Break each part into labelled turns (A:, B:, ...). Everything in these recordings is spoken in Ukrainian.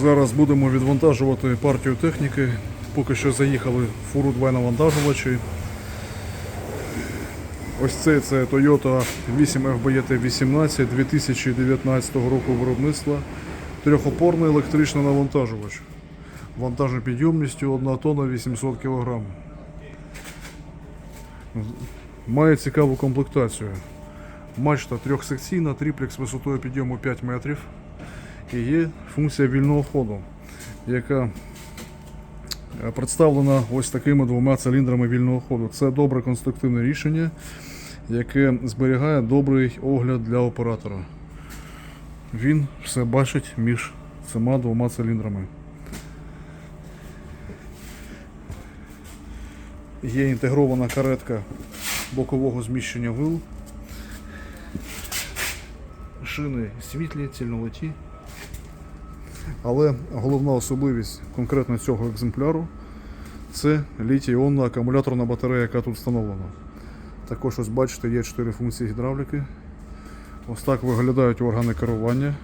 A: Зараз будемо відвантажувати партію техніки. Поки що заїхали фуру два навантажувачі. Ось цей це Toyota 8 FBT 18 2019 року виробництва. Трьохопорний електричний навантажувач. Вантажопідйомністю 1 тонна 800 кг. Має цікаву комплектацію. Мачта трьохсекційна, триплекс висотою підйому 5 метрів. І є функція вільного ходу, яка е, представлена ось такими двома циліндрами вільного ходу. Це добре конструктивне рішення, яке зберігає добрий огляд для оператора. Він все бачить між цими двома циліндрами. Є інтегрована каретка бокового зміщення вил. Шини світлі, цільнолеті. Але головна особливість конкретно цього екземпляру це літій-іонна акумуляторна батарея, яка тут встановлена. Також ось бачите, є 4 функції гідравліки. Ось так виглядають органи керування.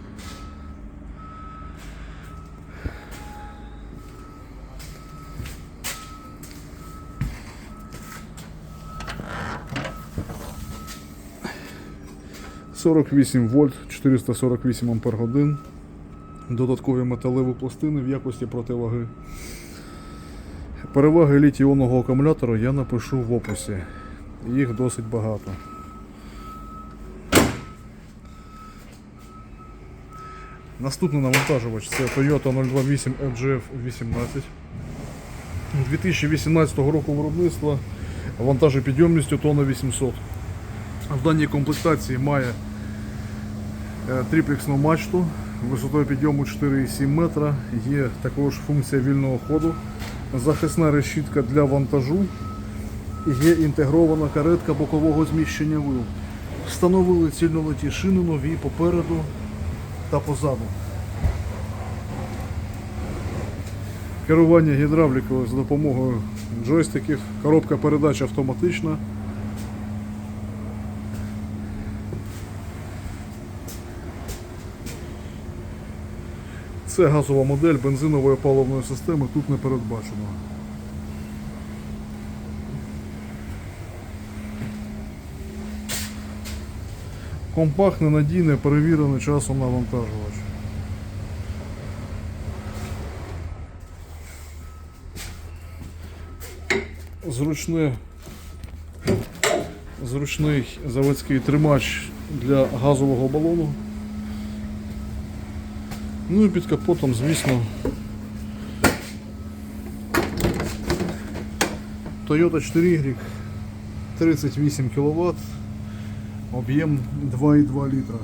A: «48 вольт, 448 ампер годин. Додаткові металеві пластини в якості противаги. Переваги літій-іонного акумулятора я напишу в описі. Їх досить багато. Наступний навантажувач це Toyota 028 FGF 18 2018 року виробництва вантажопідйомністю тонна 800. В даній комплектації має е, тріплексну мачту висотою підйому 4,7 метра. Є також функція вільного ходу, захисна решітка для вантажу. Є інтегрована каретка бокового зміщення вил. Встановили цільнолеті шини нові попереду та позаду. Керування гідравлікою за допомогою джойстиків, коробка передач автоматична. Це газова модель бензинової паливної системи, тут не передбачено. Компактне, надійне, перевірене часом навантажувач. Зручне, зручний заводський тримач для газового балону. Ну і під капотом, звісно. Toyota 4Y 38 кВт, об'єм 2,2 літра.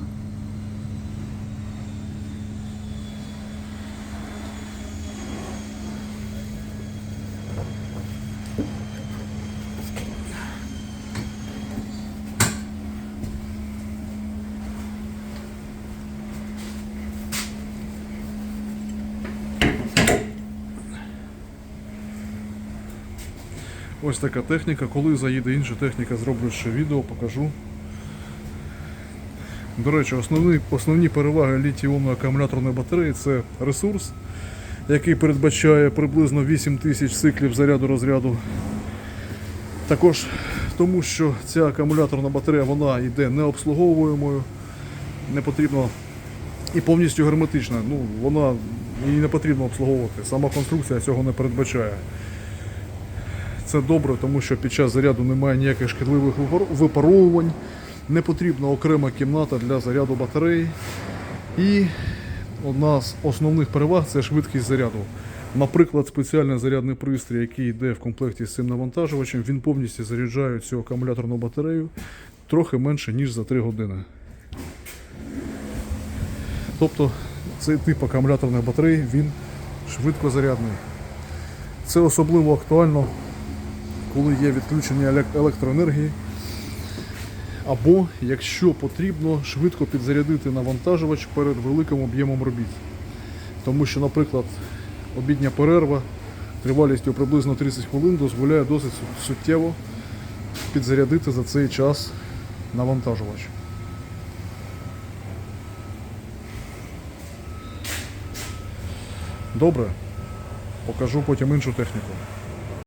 A: Ось така техніка. Коли заїде інша техніка, зроблю ще відео, покажу. До речі, основні, основні переваги літій-іонної акумуляторної батареї це ресурс, який передбачає приблизно 8 тисяч циклів заряду розряду. Також тому, що ця акумуляторна батарея вона йде необслуговуємою, не потрібно і повністю герметична. Ну, вона її не потрібно обслуговувати. Сама конструкція цього не передбачає. Це добре, тому що під час заряду немає ніяких шкідливих випаровувань, не потрібна окрема кімната для заряду батареї. І одна з основних переваг це швидкість заряду. Наприклад, спеціальний зарядний пристрій, який йде в комплекті з цим навантажувачем, він повністю заряджає цю акумуляторну батарею трохи менше, ніж за 3 години. Тобто цей тип акумуляторних батарей він швидкозарядний. Це особливо актуально коли є відключення електроенергії, або якщо потрібно швидко підзарядити навантажувач перед великим об'ємом робіт. Тому що, наприклад, обідня перерва тривалістю приблизно 30 хвилин дозволяє досить суттєво підзарядити за цей час навантажувач. Добре. Покажу потім іншу техніку.